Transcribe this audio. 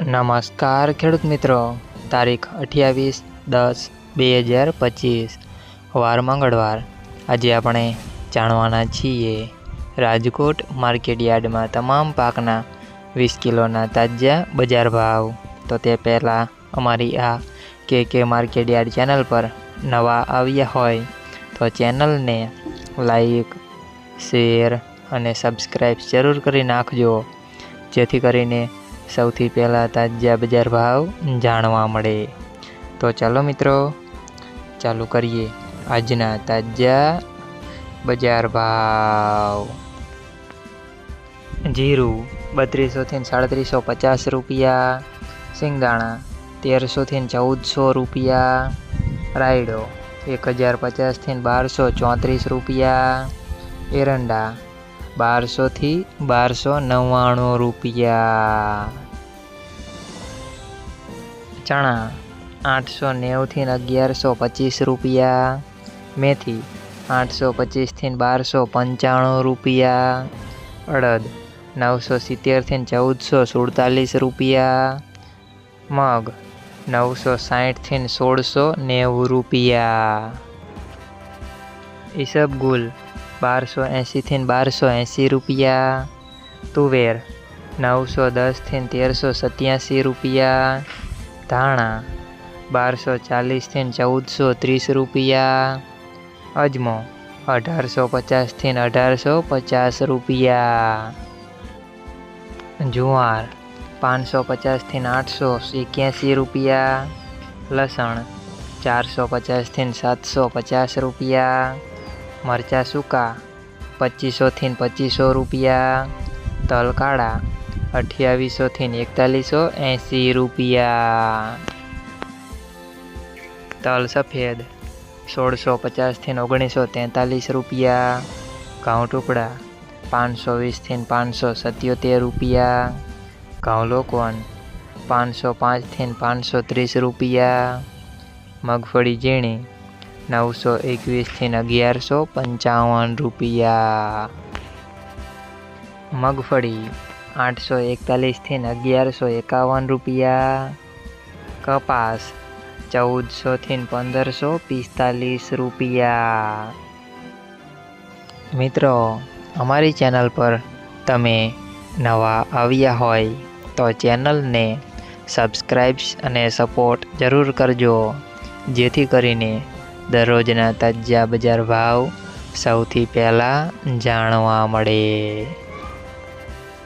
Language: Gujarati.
નમસ્કાર ખેડૂત મિત્રો. તારીખ અઠ્યાવીસ દસ બે હજાર પચીસ, વાર મંગળવાર. આજે આપણે જાણવાના છીએ, રાજકોટ માર્કેટ યાર્ડમાં તમામ પાકના વીસ કિલોના તાજા બજાર ભાવ. તો તે પહેલાં અમારી આ કે કે માર્કેટ યાર્ડ ચેનલ પર નવા આવ્યા હોય, તો ચેનલને લાઈક, શેર અને સબસ્ક્રાઈબ જરૂર કરી નાખજો. જેથી કરીને સૌથી પહેલાં તાજા બજાર ભાવ જાણવા મળે. તો ચાલો મિત્રો, ચાલુ કરીએ આજના તાજા બજાર ભાવ. જીરું બત્રીસોથી સાડત્રીસો પચાસ રૂપિયા સિંગાણા તેરસોથી ચૌદસો રૂપિયા, રાયડો એક હજાર પચાસથી બારસો ચોત્રીસ રૂપિયા, એરંડા બારસોથી બારસો નવ્વાણું રૂપિયા. ચણા આઠસો નેવુંથી અગિયારસો પચીસ રૂપિયા. મેથી આઠસો પચીસથી બારસો પંચાણું રૂપિયા. અડદ નવસો સિત્તેરથી ચૌદસો સુડતાલીસ રૂપિયા. મગ નવસો સાઠથી સોળસો નેવું રૂપિયા. ઈસબગુલ બારસો એંશીથી બારસો એંશી રૂપિયા. તુવેર નવસો દસથી તેરસો સત્યાસી રૂપિયા. ધાણા, બારસો ચાલીસથી ચૌદસો ત્રીસ રૂપિયા. અજમો, અઢારસો પચાસથી અઢારસો પચાસ રૂપિયા. જુવાર, પાંચસો પચાસથી આઠસો એક્યાસી રૂપિયા. લસણ, ચારસો પચાસથી સાતસો પચાસ રૂપિયા. મરચાં સૂકા પચીસોથી પચીસો રૂપિયા. તલ કાળા અઠ્યાવીસોથી એકતાલીસો એંસી રૂપિયા. તલ સફેદ સોળસો પચાસથી ઓગણીસો તેતાલીસ રૂપિયા. ઘઉં ટુકડા પાંચસો વીસથી પાંચસો સત્યોતેર રૂપિયા. ઘઉં લોકોન પાંચસો પાંચથી પાંચસો ત્રીસ રૂપિયા. મગફળી ઝીણી નવસો એકવીસથી અગિયારસો પંચાવન રૂપિયા. મગફળી આઠસો એકતાલીસથી અગિયારસો એકાવન રૂપિયા. કપાસ ચૌદસોથી પંદરસો પિસ્તાલીસ રૂપિયા. મિત્રો, અમારી ચેનલ પર તમે નવા આવ્યા હોય તો ચેનલને સબસ્ક્રાઈબ્સ અને સપોર્ટ જરૂર કરજો, જેથી કરીને દરરોજના તાજા બજાર ભાવ સૌથી પહેલાં જાણવા મળે.